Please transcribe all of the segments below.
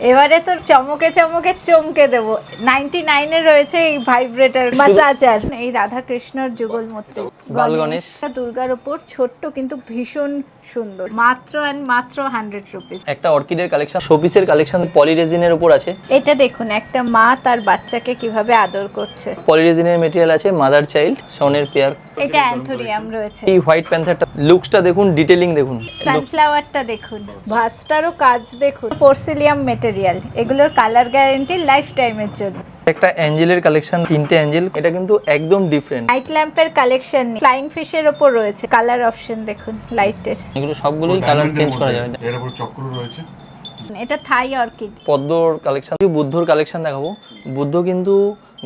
এবারে তোর চমকে চমকে চমকে দেবো। নাইনটি নাইনে রয়েছে এই ভাইব্রেটার মাসাজার এই রাধাকৃষ্ণর যুগল মূর্তি বাল গণেশ। গণেশটা দুর্গার ওপর ছোট্ট কিন্তু ভীষণ সুন্দর। মাত্র অ্যান্ড মাত্র হান্ড্রেড রুপিস একটা অর্কিডের কালেকশন শোপিসের কালেকশন পলিরেজিনের উপর আছে। এটা দেখুন একটা মা তার বাচ্চাকে কীভাবে আদর করছে। পলিরেজিনের মেটেরিয়াল আছে মাদার চাইল্ড সনের পেয়ার এটা অ্যান্থোরিয়াম রয়েছে। এই হোয়াইট প্যান্থারটা লুকসটা দেখুন ডিটেলিং দেখুন। সানফ্লাওয়ারটা দেখুন। ভাসটারও কাজ দেখুন। পোর্সিলিয়াম মেটেরিয়াল এগুলোর কালার গ্যারেন্টি লাইফ টাইমের জন্য। একটা অ্যাঞ্জেলের কালেকশন তিনটে অ্যাঞ্জেল এটা কিন্তু একদম ডিফারেন্ট নাইট ল্যাম্পের কালেকশন ফ্লাইং ফিশের ওপর রয়েছে। কালার অপশন দেখুন লাইটের এগুলো সবগুলোই কালার চেঞ্জ করা যাবে। এর উপর চক্র রয়েছে। এটা থাই অর্কিড পদ্মর কালেকশন বুদ্ধর কালেকশন দেখাবো। বুদ্ধ কিন্তু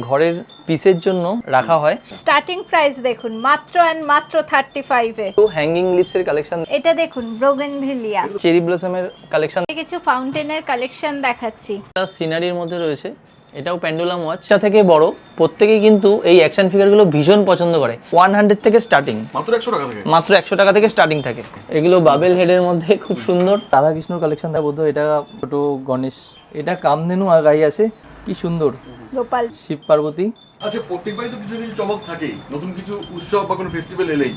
ঘরের পিসের জন্য রাখা হয়। স্টার্টিং প্রাইস দেখুন মাত্র অ্যান্ড মাত্র থার্টি ফাইভে তো হ্যাঙ্গিং লিপসের কালেকশন এটা দেখুন ব্রোগেনভিলিয়া চেরি ব্লসমের কালেকশন কিছু ফাউন্টেনের কালেকশন দেখাচ্ছি। সিনারির মধ্যে রয়েছে। এটাও প্যান্ডুলাম ওয়াচ ওয়াচটা থেকে বড় প্রত্যেকেই কিন্তু এই অ্যাকশন ফিগারগুলো ভীষণ পছন্দ করে। ওয়ান হান্ড্রেড থেকে স্টার্টিং মাত্র একশো টাকা থেকে? মাত্র একশো টাকা থেকে স্টার্টিং থাকে। এগুলো বাবেল হেডের মধ্যে খুব সুন্দর। রাধাকৃষ্ণর কালেকশন বোধ এটা ছোট গণেশ। এটা কামধেনু আর গাই আছে। কি সুন্দর। গোপাল। শিব পার্বতী। আচ্ছা প্রত্যেকবারই তো কিছু কিছু চমক থাকেই। নতুন কিছু উৎসব বা কোনো ফেস্টিভ্যাল এলেই।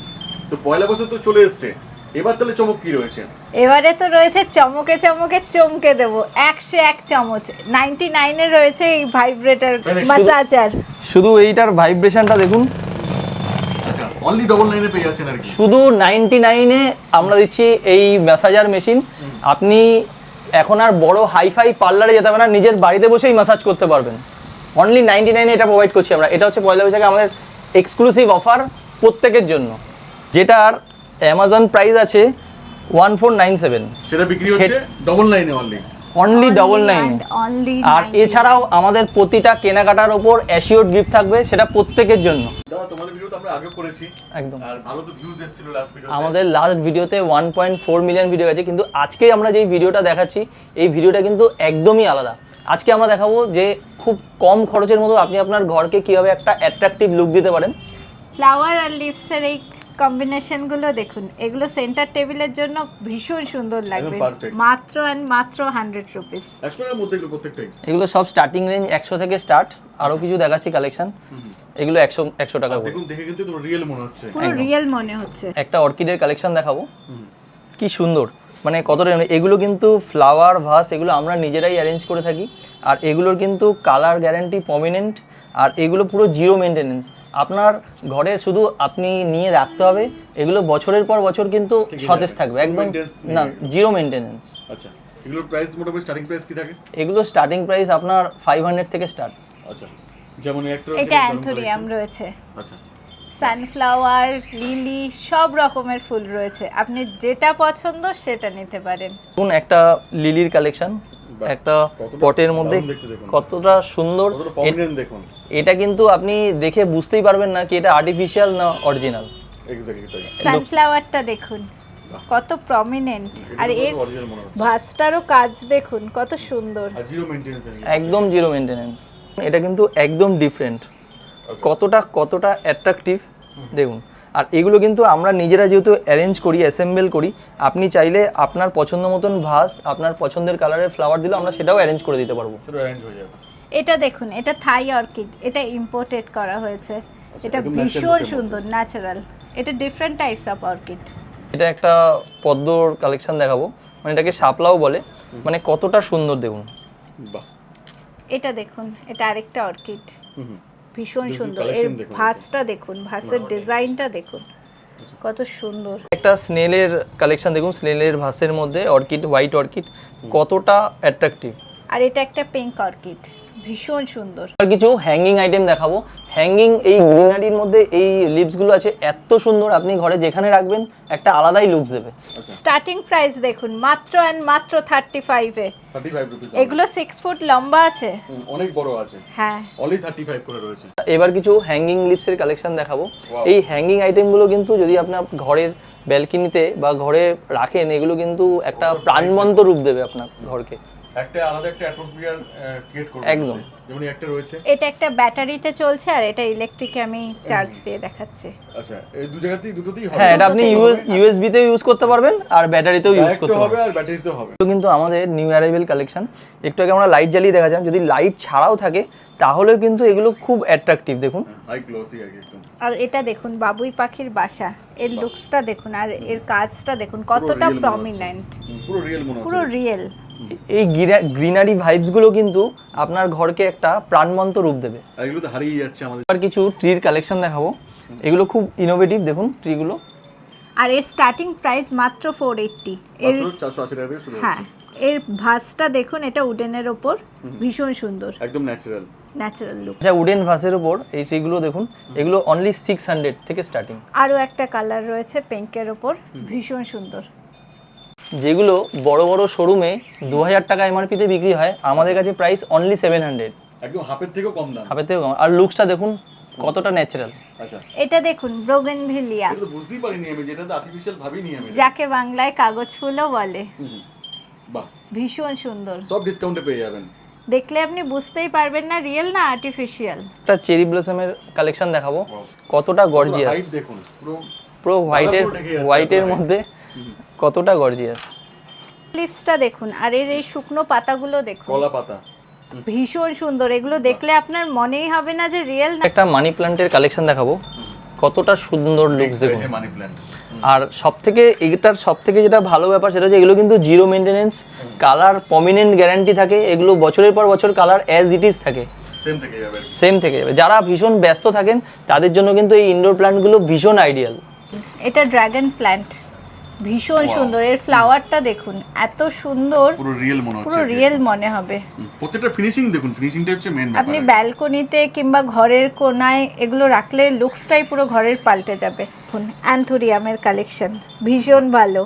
তো পয়লা বছর তো চলে এসছে। এবার তাহলে চমক কি রয়েছে? এবারে তো রয়েছে চমকে চমকে চমকে দেবো। একশো এক চামচ। নাইনটি নাইনে রয়েছে এই ভাইব্রেটার শুধু- মাসাজার শুধু এইটার ভাইব্রেশনটা দেখুন। আচ্ছা অনলি ডবল নাইনে পেয়ে যাচ্ছেন আর কি। শুধু নাইনটি নাইনে আমরা দিচ্ছি এই ম্যাসাজার মেশিন আপনি এখন আর বড় হাইফাই পার্লারে যেতে হবে না নিজের বাড়িতে বসেই ম্যাসাজ করতে পারবেন। অনলি নাইনটি নাইনে এটা প্রোভাইড করছি আমরা। এটা হচ্ছে পয়লা বৈশাখে আমাদের এক্সক্লুসিভ অফার প্রত্যেকের জন্য। যেটার অ্যামাজন প্রাইস আছে ওয়ান ফোর নাইন সেভেন সেটা বিক্রি হচ্ছে ডবল নাইনে অনলি অনলি ডবল নাইন আর এছাড়াও আমাদের প্রতিটা কেনাকাটার ওপর অ্যাসিওর গিফট থাকবে সেটা প্রত্যেকের জন্য। তোমাদের ভিডিও তো আমরা আগে করেছি। একদম। আর ভালো তো ভিউজ এসেছিল লাস্ট ভিডিও আমাদের লাস্ট ভিডিওতে one point four million video আছে কিন্তু আজকে আমরা যেই ভিডিওটা দেখাচ্ছি এই ভিডিওটা কিন্তু একদমই আলাদা। আজকে আমরা দেখাবো যে খুব কম খরচের মতো আপনি আপনার ঘরকে কীভাবে একটা অ্যাট্রাকটিভ লুক দিতে পারেন। ফ্লাওয়ার আর লিভসের এই কম্বিনেশনগুলো দেখুন এগুলো সেন্টার টেবিলের জন্য ভীষণ সুন্দর লাগবে। মাত্র অ্যান্ড মাত্র হান্ড্রেড রুপিস এগুলো প্রত্যেকটাই এগুলো। সব স্টার্টিং রেঞ্জ একশো থেকে স্টার্ট আরও কিছু দেখাচ্ছি কালেকশন এগুলো একশো একশো টাকা দেখুন দেখে কিন্তু রিয়েল মনে হচ্ছে। পুরো রিয়েল মনে হচ্ছে। একটা অর্কিডের কালেকশন দেখাবো। কি সুন্দর। মানে কতটা এগুলো কিন্তু ফ্লাওয়ার ভাস এগুলো আমরা নিজেরাই অ্যারেঞ্জ করে থাকি। আর এগুলোর কিন্তু কালার গ্যারান্টি প্রমিনেন্ট আর এগুলো পুরো জিরো মেনটেনেন্স আপনার ঘরে শুধু আপনি নিয়ে রাখতে হবে এগুলো বছরের পর বছর কিন্তু সতেজ থাকবে একদম না জিরো মেনটেনেন্স আচ্ছা এগুলোর প্রাইস মোটামুটি স্টার্টিং প্রাইস কি থাকে? এগুলো স্টার্টিং প্রাইস আপনার ফাইভ হান্ড্রেড থেকে স্টার্ট আচ্ছা যেমন একটা এটা অ্যান্থোরিয়াম রয়েছে। আচ্ছা। সানফ্লাওয়ার লিলি সব রকমের ফুল রয়েছে। আপনি যেটা পছন্দ সেটা নিতে পারেন। দেখুন একটা লিলির কালেকশন একটা পটের মধ্যে। কতটা সুন্দর। দেখুন। এটা কিন্তু আপনি দেখে বুঝতেই পারবেন না কি এটা আর্টিফিশিয়াল না অরিজিনাল সানফ্লাওয়ারটা দেখুন কত প্রমিনেন্ট আর এর ভাসটারও কাজ দেখুন কত সুন্দর। মেইনটেনেন্স একদম জিরো মেনটেনেন্স এটা কিন্তু একদম ডিফারেন্ট কতটা কতটা অ্যাট্রাকটিভ দেখুন। আর এগুলো কিন্তু আমরা নিজেরা যেহেতু অ্যারেঞ্জ করি অ্যাসেম্বল করি আপনি চাইলে আপনার পছন্দ মতন ভাস আপনার পছন্দের কালারের ফ্লাওয়ার দিলে আমরা সেটাও অ্যারেঞ্জ করে দিতে পারব। সেটা অ্যারেঞ্জ হয়ে যাবে। এটা দেখুন এটা থাই অর্কিড এটা ইম্পোর্টেড করা হয়েছে। এটা ভীষণ সুন্দর ন্যাচারাল এটা ডিফারেন্ট টাইপস অফ অর্কিড এটা একটা পদ্মর কালেকশন দেখাবো। মানে এটাকে শাপলাও বলে। মানে কতটা সুন্দর দেখুন। বাহ। এটা দেখুন এটা আরেকটা অর্কিড হুম হুম। ভীষণ সুন্দর। এর। ভাসটা দেখুন ভাসের ডিজাইনটা দেখুন। কত সুন্দর। একটা স্নেলের কালেকশন দেখুন স্নেলের ভাসের মধ্যে অর্কিড হোয়াইট অর্কিড কতটা অ্যাট্রাকটিভ আর এটা একটা পিঙ্ক অর্কিড ভীষণ সুন্দর। আর কিছু হ্যাঙ্গিং আইটেম দেখাবো। হ্যাঙ্গিং এই গ্রিনারির মধ্যে এই লিপসগুলো আছে এত সুন্দর আপনি ঘরে যেখানে রাখবেন একটা আলাদাই লুকস দেবে। স্টার্টিং প্রাইস দেখুন মাত্র অ্যান্ড মাত্র থার্টি ফাইভে 35 রুপিস এগুলো সিক্স ফুট লম্বা আছে। অনেক বড় আছে। হ্যাঁ। অনলি 35 করে রয়েছে। এবার কিছু হ্যাঙ্গিং লিপসের কালেকশন দেখাবো। এই হ্যাঙ্গিং আইটেমগুলো কিন্তু যদি আপনার ঘরের ব্যালকনিতে বা ঘরে রাখেন এগুলো কিন্তু একটা প্রাণবন্ত রূপ দেবে আপনার ঘরকে। একটা আলাদা একটা অ্যাটমসফিয়ার ক্রিয়েট করবে একদম। যেমন একটা রয়েছে। এটা একটা ব্যাটারিতে চলছে আর এটা ইলেকট্রিকে আমি চার্জ দিয়ে দেখাচ্ছি। আচ্ছা এই দু জায়গাতেই দুটোতেই হবে। হ্যাঁ এটা আপনি ইউএস ইউএসবি তেও ইউজ করতে পারবেন আর ব্যাটারিতেও ইউজ করতে হবে পারবেন। আর ব্যাটারিতেও হবে। এগুলো কিন্তু আমাদের নিউ অ্যারাইভেল কালেকশন একটু আগে আমরা লাইট জ্বালিয়ে দেখা যায় যদি লাইট ছাড়াও থাকে তাহলেও কিন্তু এগুলো খুব অ্যাট্রাকটিভ দেখুন। আর একদম। আর এটা দেখুন বাবুই পাখির বাসা। এর লুকসটা দেখুন আর এর কাজটা দেখুন কতটা মনে প্রমিনেন্ট পুরো রিয়েল মনে পুরো রিয়েল এই গ্রিনারি ভাইবসগুলো কিন্তু আপনার ঘরকে একটা প্রাণবন্ত রূপ দেবে। এগুলো তো হারিয়ে যাচ্ছে আমাদের। আর কিছু ট্রির কালেকশন দেখাবো। এগুলো খুব ইনোভেটিভ দেখুন ট্রিগুলো। আর এর স্টার্টিং প্রাইস মাত্র ফোর এইট্টি এর হ্যাঁ এর ভাসটা দেখুন এটা উডেনের ওপর ভীষণ সুন্দর। একদম ন্যাচারাল ন্যাচারাল লুক আচ্ছা উডেন ভাসের ওপর এই ট্রিগুলো দেখুন এগুলো অনলি সিক্স হান্ড্রেড থেকে স্টার্টিং আরও একটা কালার রয়েছে পিঙ্কের ওপর ভীষণ সুন্দর। যেগুলো বড় বড় শোরুমে দু হাজার টাকা এমআরপিতে বিক্রি হয় আমাদের কাছে প্রাইস অনলি সেভেন হান্ড্রেড একদম হাফের থেকেও কম দাম। হাফের থেকে কম। আর লুকসটা দেখুন কতটা ন্যাচারাল আচ্ছা। এটা দেখুন ব্রোগেনভিলিয়া এটা তো বুঝতেই পারিনি আমি যেটা তো আর্টিফিশিয়াল ভাবেই নি আমি। যাকে বাংলায় কাগজ ফুলও বলে। বাহ। ভীষণ সুন্দর। সব ডিসকাউন্টে পেয়ে যাবেন। দেখলে আপনি বুঝতেই পারবেন না রিয়েল না আর্টিফিশিয়াল একটা চেরি ব্লসমের কালেকশন দেখাবো। কতটা হাইট গর্জিয়াস দেখুন পুরো পুরো হোয়াইটের হোয়াইটের মধ্যে। কতটা গর্জিয়াস লিপসটা দেখুন আর এর এই শুকনো পাতাগুলো দেখুন। কলা পাতা। ভীষণ সুন্দর এগুলো দেখলে আপনার মনেই হবে না যে রিয়েল না। একটা মানি প্ল্যান্টের কালেকশন দেখাবো। কতটা সুন্দর লুকস দেখুন। মানি প্ল্যান্ট আর সব থেকে এটার সব থেকে যেটা ভালো ব্যাপার সেটা হচ্ছে এগুলো কিন্তু zero maintenance colour permanent guarantee থাকে এগুলো বছরের পর বছর কালার অ্যাজ ইট ইজ থাকে। সেম থেকে যাবে। সেম থেকে যাবে। যারা ভীষণ ব্যস্ত থাকেন তাদের জন্য কিন্তু এই ইনডোর প্ল্যান্টগুলো ভীষণ আইডিয়াল এটা ড্রাগন প্ল্যান্ট ভীষণ সুন্দর। এর ফ্লাওয়ারটা দেখুন এত সুন্দর। পুরো রিয়েল মনে হচ্ছে পুরো রিয়েল মনে হবে। প্রত্যেকটা ফিনিশিং দেখুন ফিনিশিংটা হচ্ছে মেন আপনি ব্যালকনিতে কিংবা ঘরের কোনায় এগুলো রাখলে লুকসটাই পুরো ঘরের পাল্টে যাবে। দেখুন অ্যান্থোরিয়ামের কালেকশন ভীষণ ভালো।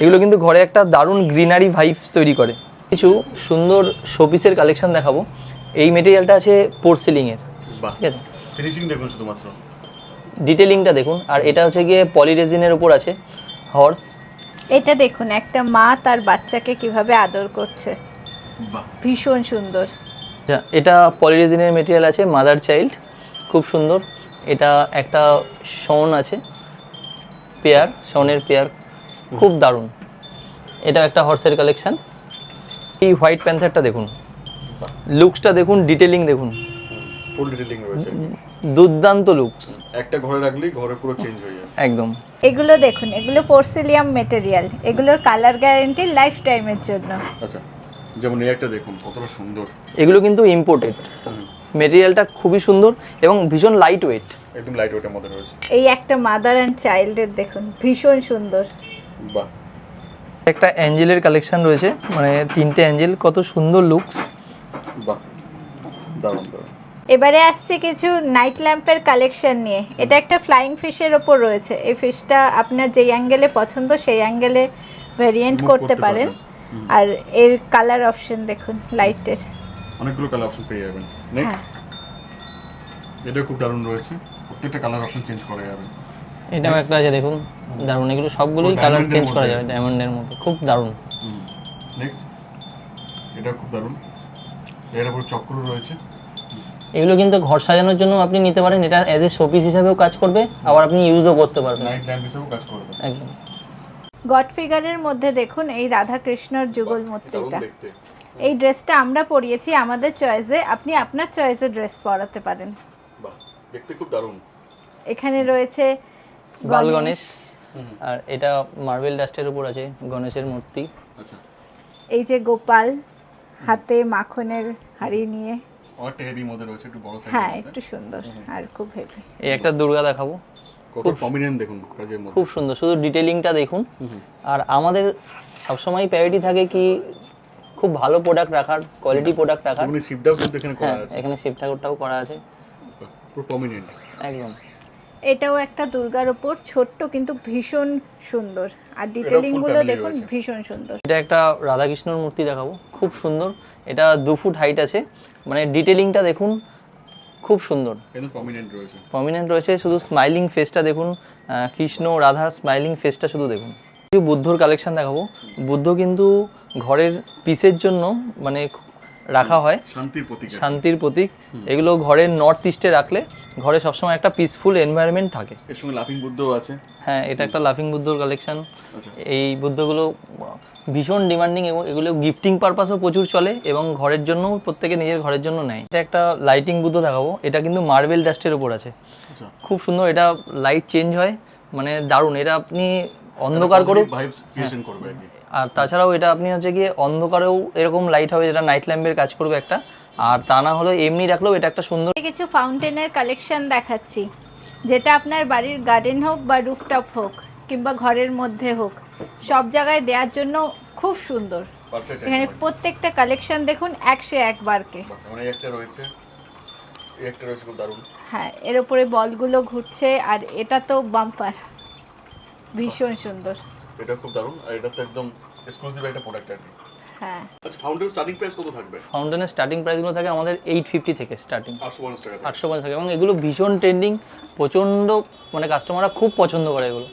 এগুলো কিন্তু ঘরে একটা দারুণ গ্রিনারি ভাইবস তৈরি করে। কিছু সুন্দর শোপিসের কালেকশন দেখাবো। এই মেটেরিয়ালটা আছে পোর্সেলিংয়ের বাহ। ঠিক আছে? ফিনিশিং দেখুন শুধুমাত্র। ডিটেলিংটা দেখুন আর এটা হচ্ছে গিয়ে পলিরেজিনের উপর আছে হর্স এটা দেখুন একটা মা তার বাচ্চাকে কীভাবে আদর করছে। ভীষণ সুন্দর। আচ্ছা, এটা পলিরেজিনের মেটেরিয়াল আছে মাদার চাইল্ড খুব সুন্দর। এটা একটা শন আছে পেয়ার শনের পেয়ার খুব দারুণ। এটা একটা হর্সের কালেকশন এই হোয়াইট প্যান্থারটা দেখুন লুকসটা দেখুন ডিটেলিং দেখুন। ফুল ডিটেইলিং রয়েছে। দুর্দান্ত লুকস একটা ঘরে রাখলেই ঘরে পুরো চেঞ্জ হয়ে যাবে একদম। এগুলো দেখুন এগুলো পোর্সিলিয়াম মেটেরিয়াল এগুলোর কালার গ্যারেন্টি লাইফ টাইমের জন্য। আচ্ছা যেমন এই একটা দেখুন কতটা সুন্দর। এগুলো কিন্তু ইম্পোর্টেড মেটেরিয়ালটা খুবই সুন্দর এবং ভীষণ লাইট ওয়েট একদম লাইট ওয়েটের মধ্যে রয়েছে। এই একটা মাদার অ্যান্ড চাইল্ডের দেখুন ভীষণ সুন্দর। বাহ। একটা অ্যাঞ্জেলের কালেকশন রয়েছে মানে তিনটে অ্যাঞ্জেল কত সুন্দর লুকস বাহ দারুণ দারুণ। এবারে আসছে কিছু নাইট ল্যাম্পের কালেকশন নিয়ে। এটা একটা ফ্লাইং ফিশের ওপর রয়েছে। এই ফিশটা আপনার যেই অ্যাঙ্গেলে পছন্দ সেই অ্যাঙ্গেলে ভেরিয়েন্ট করতে পারেন। আর এর কালার অপশন দেখুন লাইটের অনেকগুলো কালার অপশন পেয়ে যাবেন। নেক্সট হ্যাঁ। এটা খুব দারুণ রয়েছে। প্রত্যেকটা কালার অপশন চেঞ্জ করা যাবে। এটাও একটা আছে দেখুন দারুণ। এগুলো সবগুলোই কালার চেঞ্জ করা যাবে ডায়মন্ডের মতো খুব দারুণ। নেক্সট এটা খুব দারুণ। এর উপর চক্র রয়েছে। এগুলো কিন্তু ঘর সাজানোর জন্য আপনি নিতে পারেন। এটা অ্যাজ এ শোপিস হিসাবেও কাজ করবে আবার আপনি ইউজও করতে পারবেন। নাইট ল্যাম্প হিসেবেও কাজ করবে। একদম। গড ফিগারের মধ্যে দেখুন এই রাধা কৃষ্ণর যুগল মূর্তিটা। এই ড্রেসটা আমরা পরিয়েছি আমাদের চয়েসে আপনি আপনার চয়েসে ড্রেস পরাতে পারেন। বাহ দেখতে খুব দারুণ। এখানে রয়েছে বাল গণেশ। আর এটা মার্বেল ডাস্টের উপর আছে গণেশের মূর্তি। আচ্ছা। এই যে গোপাল হাতে মাখনের হাড়ি নিয়ে। অনেকটা হেভি মধ্যে রয়েছে একটু বড় হ্যাঁ একটু সুন্দর আর খুব হেভি এই একটা দুর্গা দেখাবো। কত প্রমিনেন্ট দেখুন কাজের মধ্যে। খুব সুন্দর শুধু ডিটেলিংটা দেখুন। আর আমাদের সবসময় প্রায়োরিটি থাকে কি খুব ভালো প্রোডাক্ট রাখার কোয়ালিটি প্রোডাক্ট রাখার। তেমনি শিপটাও কিন্তু এখানে করা হ্যাঁ আছে। এখানে শিব ঠাকুরটাও করা আছে। পুরো প্রমিনেন্ট একদম। এটাও একটা দুর্গার ওপর ছোট্ট কিন্তু ভীষণ সুন্দর। আর ডিটেলিংগুলো দেখুন ভীষণ সুন্দর। এটা একটা রাধাকৃষ্ণর মূর্তি দেখাবো খুব সুন্দর। এটা দু ফুট হাইট আছে। মানে ডিটেলিংটা দেখুন খুব সুন্দর। প্রমিনেন্ট রয়েছে। প্রমিনেন্ট রয়েছে শুধু স্মাইলিং ফেসটা দেখুন আহ, কৃষ্ণ রাধার স্মাইলিং ফেসটা শুধু দেখুন। কিছু বুদ্ধর কালেকশন দেখাবো। বুদ্ধ কিন্তু ঘরের পিসের জন্য মানে রাখা হয়। শান্তির প্রতীক শান্তির প্রতীক। এগুলো ঘরের নর্থ ইস্টে রাখলে ঘরে সবসময় একটা পিসফুল এনভায়রনমেন্ট থাকে। এর সঙ্গে লাফিং বুদ্ধও আছে। হ্যাঁ এটা একটা লাফিং বুদ্ধর কালেকশন আচ্ছা। এই বুদ্ধগুলো ভীষণ ডিমান্ডিং এবং এগুলো গিফটিং পারপাসও প্রচুর চলে এবং ঘরের জন্য প্রত্যেকে নিজের ঘরের জন্য নেয়। এটা একটা লাইটিং বুদ্ধ দেখাবো। এটা কিন্তু মার্বেল ডাস্টের উপর আছে। আচ্ছা। খুব সুন্দর এটা লাইট চেঞ্জ হয়। মানে দারুণ। এটা আপনি অন্ধকার ভাইবস ক্রিয়েশন করবে আর তাছাড়াও এটা আপনি হচ্ছে গিয়ে অন্ধকারেও এরকম লাইট হবে যেটা নাইট ল্যাম্পের কাজ করবে একটা। আর তা না হলে এমনি রাখলেও এটা একটা সুন্দর কিছু ফাউন্টেনের কালেকশন দেখাচ্ছি যেটা আপনার বাড়ির গার্ডেন হোক বা রুফটপ হোক কিংবা ঘরের মধ্যে হোক সব জায়গায় দেওয়ার জন্য খুব সুন্দর। এখানে প্রত্যেকটা কালেকশন দেখুন একশো একবারকে রয়েছে। এই একটা রয়েছে খুব দারুণ। হ্যাঁ এর উপরে বলগুলো ঘুরছে আর এটা তো বাম্পার ভীষণ সুন্দর। এটা খুব দারুণ আর এটা তো একদম এক্সক্লুসিভ একটা প্রোডাক্ট আর কি। হ্যাঁ। আচ্ছা স্টার্টিং প্রাইস কত থাকবে? স্টার্টিং প্রাইসগুলো থাকে আমাদের এইট ফিফটি থেকে স্টার্টিং আটশো পঞ্চাশ টাকা থেকে। আটশো পঞ্চাশ টাকা এবং এগুলো ভীষণ ট্রেন্ডিং প্রচণ্ড মানে কাস্টমাররা খুব পছন্দ করে এগুলো।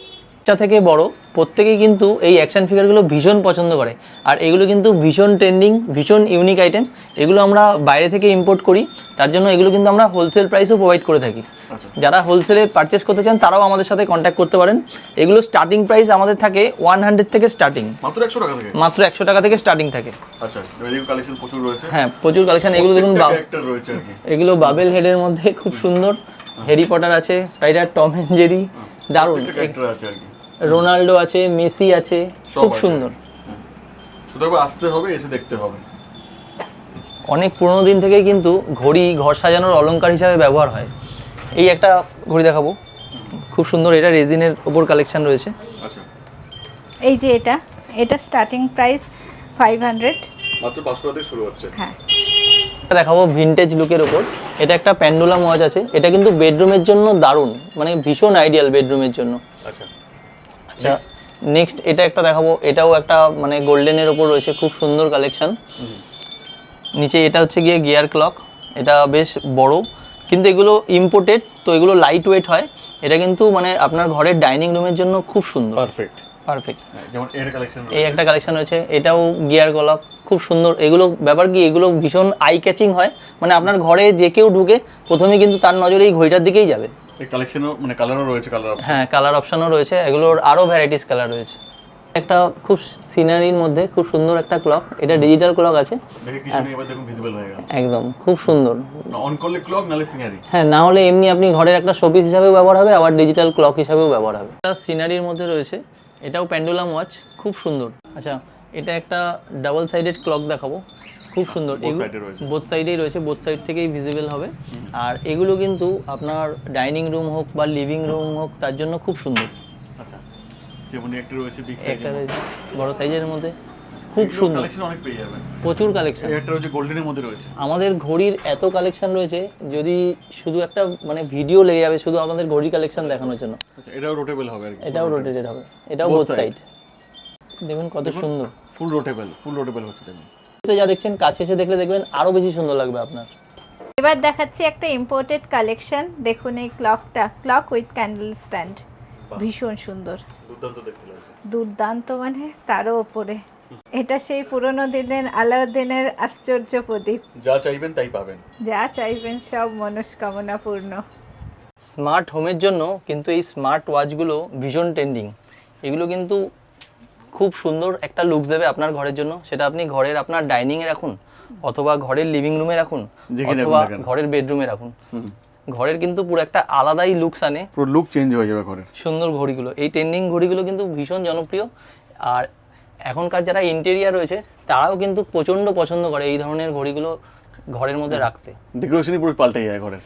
বাচ্চা থেকে বড় প্রত্যেকেই কিন্তু এই অ্যাকশন ফিগারগুলো ভীষণ পছন্দ করে। আর এগুলো কিন্তু ভীষণ ট্রেন্ডিং ভীষণ ইউনিক আইটেম এগুলো আমরা বাইরে থেকে ইম্পোর্ট করি তার জন্য এগুলো কিন্তু আমরা হোলসেল প্রাইসও প্রোভাইড করে থাকি। আচ্ছা। যারা হোলসেলে পারচেস করতে চান তারাও আমাদের সাথে কন্ট্যাক্ট করতে পারেন। এগুলো স্টার্টিং প্রাইস আমাদের থাকে ওয়ান হান্ড্রেড থেকে স্টার্টিং মাত্র একশো টাকা থেকে? মাত্র একশো টাকা থেকে স্টার্টিং থাকে। আচ্ছা কালেকশন প্রচুর রয়েছে। হ্যাঁ প্রচুর কালেকশন এগুলো দেখুন এগুলো বাবেল হেডের মধ্যে খুব সুন্দর। হ্যারি পটার আছে স্পাইডার টম অ্যান্ড জেরি দারুণ। রোনাল্ডো আছে মেসি আছে খুব সুন্দর। শুধু আসতে হবে এসে দেখতে হবে। অনেক পুরোনো দিন থেকেই কিন্তু ঘড়ি ঘর সাজানোর অলংকার হিসাবে ব্যবহার হয়। এই একটা ঘড়ি দেখাবো। খুব সুন্দর এটা রেজিনের ওপর কালেকশন রয়েছে। আচ্ছা। এই যে এটা এটা স্টার্টিং প্রাইস ফাইভ হান্ড্রেড মাত্র পাঁচশো থেকে শুরু হচ্ছে। হ্যাঁ। এটা দেখাবো ভিনটেজ লুকের ওপর। এটা একটা প্যান্ডুলাম ওয়াচ আছে। এটা কিন্তু বেডরুমের জন্য দারুণ মানে ভীষণ আইডিয়াল বেডরুমের জন্য। আচ্ছা। আচ্ছা নেক্সট এটা একটা দেখাবো। এটাও একটা মানে গোল্ডেনের ওপর রয়েছে খুব সুন্দর কালেকশন নিচে এটা হচ্ছে গিয়ে গিয়ার ক্লক এটা বেশ বড় কিন্তু এগুলো ইম্পোর্টেড তো এগুলো লাইট ওয়েট হয়। এটা কিন্তু মানে আপনার ঘরের ডাইনিং রুমের জন্য খুব সুন্দর। পারফেক্ট পারফেক্ট যেমন এর কালেকশন এই একটা কালেকশন রয়েছে এটাও গিয়ার ক্লক খুব সুন্দর। এগুলো ব্যাপার কি এগুলো ভীষণ আই ক্যাচিং হয়। মানে আপনার ঘরে যে কেউ ঢুকে প্রথমে কিন্তু তার নজরে এই ঘড়িটার দিকেই যাবে। এই কালেকশনও মানে কালারও রয়েছে কালার হ্যাঁ কালার অপশনও রয়েছে। এগুলোর আরও ভ্যারাইটিস কালার রয়েছে। একটা খুব সিনারির মধ্যে খুব সুন্দর একটা ক্লক এটা ডিজিটাল ক্লক আছে। হয়ে একদম খুব সুন্দর। অন করলে ক্লক নালে সিঙ্গারি হ্যাঁ না হলে এমনি আপনি ঘরের একটা শোপিস হিসাবেও ব্যবহার হবে আবার ডিজিটাল ক্লক হিসাবেও ব্যবহার হবে। এটা সিনারির মধ্যে রয়েছে। এটাও প্যান্ডুলাম ওয়াচ খুব সুন্দর। আচ্ছা এটা একটা ডাবল সাইডেড ক্লক দেখাবো। খুব সুন্দর। বোথ সাইডেই রয়েছে। বোথ সাইড থেকেই ভিজিবল হবে। আর এগুলো কিন্তু আপনার ডাইনিং রুম হোক বা লিভিং রুম হোক তার জন্য খুব সুন্দর। আচ্ছা যেমন একটা রয়েছে একটা রয়েছে বড় সাইজের মধ্যে। খুব সুন্দর। কালেকশন অনেক পেয়ে যাবেন। প্রচুর কালেকশন একটা রয়েছে গোল্ডেনের মধ্যে রয়েছে। আমাদের ঘড়ির এত কালেকশন রয়েছে যদি শুধু একটা মানে ভিডিও লেগে যাবে শুধু আমাদের ঘড়ি কালেকশন দেখানোর জন্য। আচ্ছা এটাও রোটেবল হবে আর কি। এটাও রোটেটেড হবে। এটাও বোথ সাইড দেখুন কত সুন্দর। ফুল রোটেবল ফুল রোটেবল হচ্ছে দেখুন। যা দেখছেন কাছে এসে দেখলে দেখবেন আরও বেশি সুন্দর লাগবে আপনার। এবার দেখাচ্ছি একটা ইম্পোর্টেড কালেকশন দেখুন এই ক্লকটা ক্লক উইথ ক্যান্ডেল স্ট্যান্ড ভীষণ সুন্দর। দুর্দান্ত দুর্দান্ত মানে তারও ওপরে। এটা সেই পুরনো দিনের আলাউদ্দিনের আশ্চর্য প্রদীপ। যা চাইবেন তাই পাবেন। যা চাইবেন সব মনস্কামনা পূর্ণ স্মার্ট হোমের জন্য কিন্তু এই স্মার্ট ওয়াচগুলো ভীষণ ট্রেন্ডিং এগুলো কিন্তু খুব সুন্দর একটা লুকস দেবে আপনার ঘরের জন্য। সেটা আপনি ঘরের আপনার ডাইনিং এ রাখুন অথবা ঘরের লিভিং রুমে রাখুন অথবা। ঘরের বেডরুমে রাখুন। ঘরের কিন্তু পুরো একটা আলাদাই লুকস আনে। পুরো লুক চেঞ্জ হয়ে যাবে ঘরের। সুন্দর ঘড়িগুলো। এই ট্রেন্ডিং ঘড়িগুলো কিন্তু ভীষণ জনপ্রিয়। আর এখনকার যারা ইন্টেরিয়ার রয়েছে তারাও কিন্তু প্রচণ্ড পছন্দ করে এই ধরনের ঘড়িগুলো ঘরের মধ্যে রাখতে। ডেকোরেশনই পুরো পাল্টে যায় ঘরের।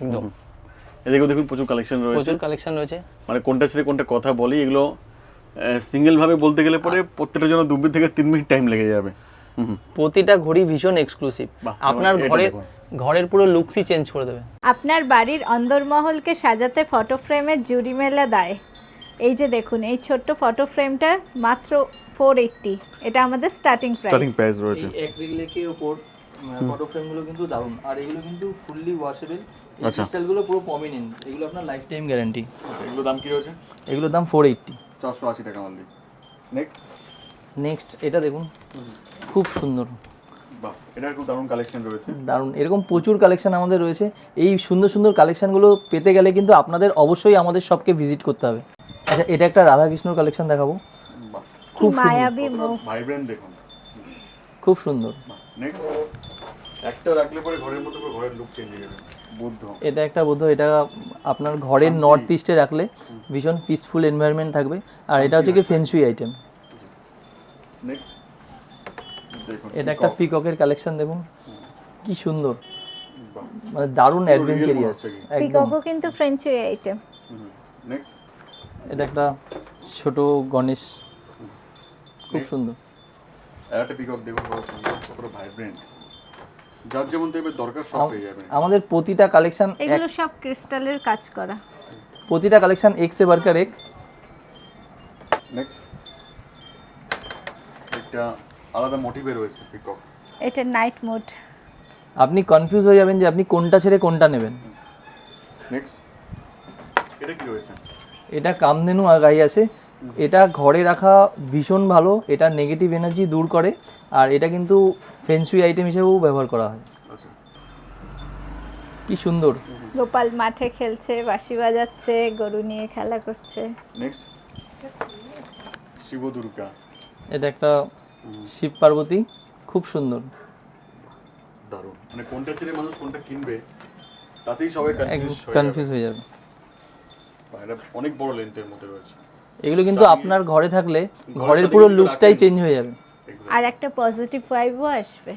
একদম। এদিকেও দেখুন প্রচুর কালেকশন রয়েছে। প্রচুর কালেকশন রয়েছে। মানে কোনটা ছেড়ে কোনটা কথা বলি এগুলো সিঙ্গেল ভাবে বলতে গেলে পরে প্রত্যেকটা জন্য দু মিনিট থেকে তিন মিনিট টাইম লেগে যাবে। প্রতিটা ঘড়ি ভীষণ এক্সক্লুসিভ আপনার এটা ঘরের ঘরের পুরো লুকসই চেঞ্জ করে দেবে। আপনার বাড়ির অন্দরমহলকে সাজাতে ফটো ফ্রেমের জুড়ি মেলা দেয়। এই যে দেখুন এই ছোট্ট ফটো ফ্রেমটা মাত্র ফোর এইটটি এটা আমাদের স্টার্টিং প্রাইস স্টার্টিং প্রাইস রয়েছে। অ্যাক্রিলিকের উপর ফটো ফ্রেমগুলো কিন্তু দারুণ। আর এগুলো কিন্তু ফুললি ওয়াশেবল আচ্ছা। ক্রিস্টালগুলো পুরো প্রমিনেন্ট এগুলো আপনার লাইফ টাইম গ্যারান্টি এগুলো দাম কি রয়েছে? এগুলোর দাম ফোর এইটটি চারশো আশি টাকা মান্থলি নেক্সট নেক্সট এটা দেখুন। খুব সুন্দর। বাহ খুব দারুণ কালেকশন রয়েছে। দারুণ। এরকম প্রচুর কালেকশন আমাদের রয়েছে। এই সুন্দর সুন্দর কালেকশনগুলো পেতে গেলে কিন্তু আপনাদের অবশ্যই আমাদের শপকে ভিজিট করতে হবে। আচ্ছা এটা একটা রাধাকৃষ্ণর কালেকশন দেখাবো। মায়াবী ভাইব্রেন্ট দেখুন। খুব সুন্দর। নেক্সট একটা রাখলে পরে ঘরের মতো করে ঘরের লুক চেঞ্জ হয়ে যাবে। বুদ্ধ। এটা একটা বোধ এটা আপনার ঘরের নর্থ ইস্টে রাখলে ভীষণ পিসফুল এনভায়রনমেন্ট থাকবে। আর এটা হচ্ছে কি ফেন্সুই আইটেম এটা একটা পিককের কালেকশন দেখুন। কি সুন্দর। মানে দারুণ অ্যাডভেঞ্চারিয়াস পিককও কিন্তু ফ্রেঞ্চি আইটেম নেক্সট এটা একটা ছোট গণেশ। খুব সুন্দর। একটা পিকক দেখুন কত ভাইব্রেন্ট যার যেমন টাইপের দরকার সব পেয়ে যাবেন। আমাদের প্রতিটা কালেকশন এগুলো সব ক্রিস্টালের কাজ করা। প্রতিটা কালেকশন এক্স এ বার্কার এক। নেক্সট একটা আলাদা মোটিভে রয়েছে পিকক এটা নাইট মোড আপনি কনফিউজ হয়ে যাবেন যে আপনি কোনটা ছেড়ে কোনটা নেবেন। নেক্সট এটা কি রয়েছে? এটা কামধেনু আগাই আছে। এটা ঘরে রাখা ভীষণ ভালো এটা নেগেটিভ এনার্জি দূর করে আর এটা কিন্তু ফেন্সুই আইটেম হিসেবেও ব্যবহার করা হয়। আচ্ছা। কি সুন্দর। গোপাল মাঠে খেলছে বাঁশি বাজাচ্ছে গরু নিয়ে খেলা করছে। নেক্সট শিব দুর্গা এটা একটা শিব পার্বতী খুব সুন্দর। দারুণ। মানে কোনটা ছেড়ে মানুষ কোনটা কিনবে তাতেই সবাই কনফিউজ কনফিউজ হয়ে যাবে। অনেক বড় লেন্থের মধ্যে রয়েছে। এগুলো কিন্তু আপনার ঘরে থাকলে ঘরের পুরো লুকসটাই চেঞ্জ হয়ে যাবে। আর একটা পজিটিভ ভাইবও আসবে।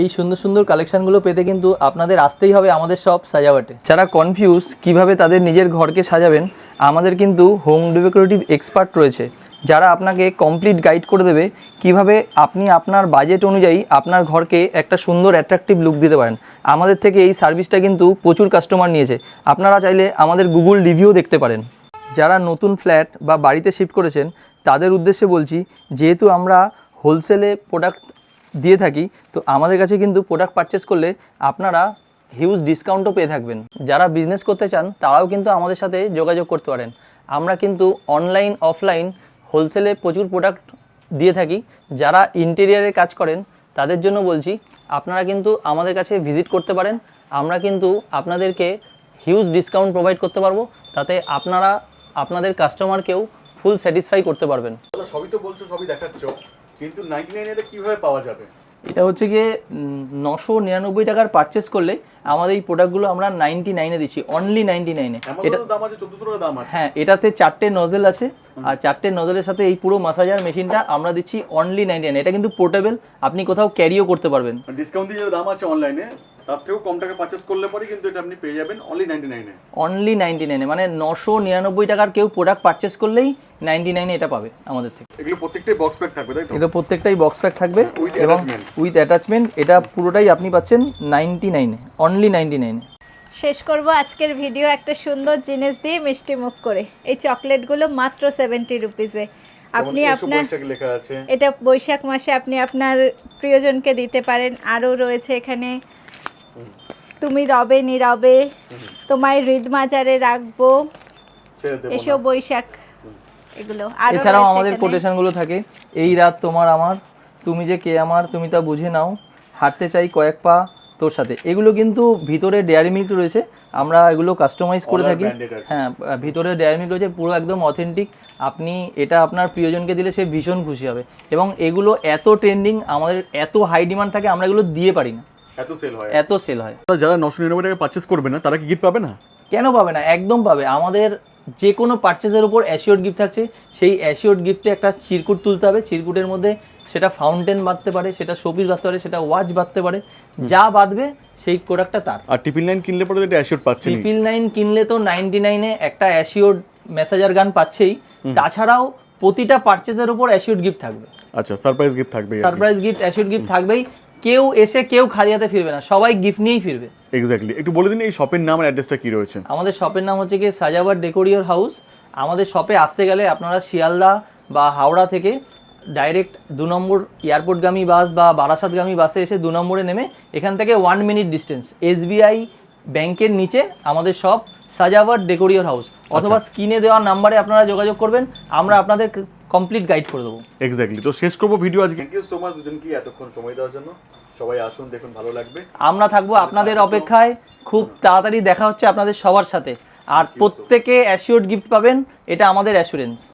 এই সুন্দর সুন্দর কালেকশনগুলো পেতে কিন্তু আপনাদের আসতেই হবে আমাদের সব সাজাওয়াটে। যারা কনফিউজ কীভাবে তাদের নিজের ঘরকে সাজাবেন আমাদের কিন্তু হোম ডেকোরেটিভ এক্সপার্ট রয়েছে যারা আপনাকে কমপ্লিট গাইড করে দেবে কীভাবে আপনি আপনার বাজেট অনুযায়ী আপনার ঘরকে একটা সুন্দর অ্যাট্রাকটিভ লুক দিতে পারেন। আমাদের থেকে এই সার্ভিসটা কিন্তু প্রচুর কাস্টমার নিয়েছে। আপনারা চাইলে আমাদের গুগল রিভিউ দেখতে পারেন। যারা নতুন ফ্ল্যাট বা বাড়িতে শিফট করেছেন, তাদের উদ্দেশ্যে বলছি, যেহেতু আমরা হোলসেলে প্রোডাক্ট দিয়ে থাকি, তো আমাদের কাছে কিন্তু প্রোডাক্ট পারচেস করলে আপনারা হিউজ ডিসকাউন্টও পেয়ে থাকবেন। যারা বিজনেস করতে চান, তারাও কিন্তু আমাদের সাথে যোগাযোগ করতে পারেন। আমরা কিন্তু অনলাইন, অফলাইন হোলসেলে প্রচুর প্রোডাক্ট দিয়ে থাকি। যারা ইন্টেরিয়ারের কাজ করেন, তাদের জন্য বলছি, আপনারা কিন্তু আমাদের কাছে ভিজিট করতে পারেন। আমরা কিন্তু আপনাদেরকে হিউজ ডিসকাউন্ট প্রোভাইড করতে পারব। তাতে আপনারা আপনাদের কাস্টমারকেও ফুল স্যাটিসফাই করতে পারবেন। সবই তো বলছো সবই দেখাচ্ছ। কিন্তু নাইনটি নাইন এটা কীভাবে পাওয়া যাবে? এটা হচ্ছে গিয়ে নশো নিরানব্বই টাকার পারচেস করলে আমাদের এই প্রোডাক্টগুলো আমরা নাইনটি নাইনে দিচ্ছি অনলি নাইনটি নাইনে এটা দাম আছে চোদ্দশো টাকা দাম আছে। হ্যাঁ এটাতে চারটে নজেল আছে আর চারটে নজেলের সাথে এই পুরো মাসাজার মেশিনটা আমরা দিচ্ছি অনলি নাইনটি নাইন এটা কিন্তু পোর্টেবল আপনি কোথাও ক্যারিও করতে পারবেন। ডিসকাউন্ট দিয়ে দাম আছে অনলাইনে তার থেকেও কম টাকা পারচেস করলে পরে কিন্তু এটা আপনি পেয়ে যাবেন অনলি নাইনটি নাইনে অনলি নাইনটি নাইনে মানে নশো নিরানব্বই টাকার কেউ প্রোডাক্ট পারচেস করলেই নাইনটি নাইনে এটা পাবে আমাদের থেকে। এগুলো প্রত্যেকটাই বক্স প্যাক থাকবে তাই তো? এটা প্রত্যেকটাই বক্স প্যাক থাকবে এবং উইথ অ্যাটাচমেন্ট এটা পুরোটাই আপনি পাচ্ছেন নাইনটি নাইনে অনলি নাইনটি নাইনে শেষ করব আজকের ভিডিও একটা সুন্দর জিনিস দিয়ে মিষ্টি মুখ করে। এই চকলেটগুলো মাত্র সেভেন্টি রুপিসে আপনি আপনার এটা বৈশাখ মাসে আপনি আপনার প্রিয়জনকে দিতে পারেন। আরও রয়েছে এখানে। তুমি রবে নীরবে তোমায় হৃদ মাজারে রাখব এসো বৈশাখ। এগুলো আরও এছাড়াও আমাদের এখানে। কোটেশনগুলো থাকে এই রাত তোমার আমার তুমি যে কে আমার তুমি তা বুঝে নাও। হাঁটতে চাই কয়েক পা তোর সাথে। এগুলো কিন্তু ভিতরে ডেয়ারি মিল্ক রয়েছে আমরা এগুলো কাস্টমাইজ করে থাকি। হ্যাঁ ভিতরে ডেয়ারি মিল্ক রয়েছে পুরো একদম অথেন্টিক আপনি এটা আপনার প্রিয়জনকে দিলে সে ভীষণ খুশি হবে। এবং এগুলো এত ট্রেন্ডিং আমাদের এত হাই ডিমান্ড থাকে আমরা এগুলো দিয়ে পারি না। এত সেল হয়। এত সেল হয়। যারা নশো নিরানব্বই টাকা পারচেস করবে না তারা কি গিফট পাবে না? কেন পাবে না? একদম পাবে। আমাদের যে কোনো পার্চেসের উপর অ্যাসিওর গিফট থাকছে। সেই অ্যাসিওর গিফটে একটা চিরকুট তুলতে হবে। চিরকুটের মধ্যে সেটা ফাউন্টেন বাঁধতে পারে সেটা শোপিস বাঁধতে পারে সেটা ওয়াচ বাঁধতে পারে। যা বাঁধবে সেই প্রোডাক্টটা তার। আর টিফিন লাইন কিনলে পরে এটা অ্যাশিওর পাচ্ছেন ট্রিপল নাইন কিনলে তো নাইনটি নাইনে একটা অ্যাসিওর মেসেজার গান পাচ্ছেই। তাছাড়াও প্রতিটা পার্চেসের উপর অ্যাসিওর গিফট থাকবে। আচ্ছা সারপ্রাইজ গিফট থাকবে সারপ্রাইজ গিফট অ্যাসিওর গিফট থাকবেই। কেউ এসে কেউ খালি হাতে ফিরবে না সবাই গিফট নিয়েই ফিরবে। এক্স্যাক্টলি একটু বলে দিন এই শপের নাম আর অ্যাড্রেসটা কি রয়েছে? আমাদের শপের নাম হচ্ছে কি সাজাবার ডেকোরিয়র হাউস আমাদের শপে আসতে গেলে আপনারা শিয়ালদা বা হাওড়া থেকে ডাইরেক্ট দু নম্বর এয়ারপোর্টগামী বাস বা বারাসাতগামী বাসে এসে দু নম্বরে নেমে এখান থেকে ওয়ান মিনিট ডিস্টেন্স এসবিআই ব্যাংকের নিচে আমাদের শপ সাজাবার ডেকোরিয়র হাউস অথবা স্ক্রিনে দেওয়া নাম্বারে আপনারা যোগাযোগ করবেন। আমরা আপনাদের কমপ্লিট গাইড করে দেবো। এক্স্যাক্টলি তো শেষ করব ভিডিও আজকে। থ্যাংক ইউ সো মাচ দুজনকে এতক্ষণ সময় দেওয়ার জন্য। সবাই আসুন দেখুন ভালো লাগবে। আমরা থাকব আপনাদের অপেক্ষায়। খুব তাড়াতাড়ি দেখা হচ্ছে আপনাদের সবার সাথে। আর প্রত্যেকে অ্যাসিওর গিফট পাবেন এটা আমাদের অ্যাসুরেন্স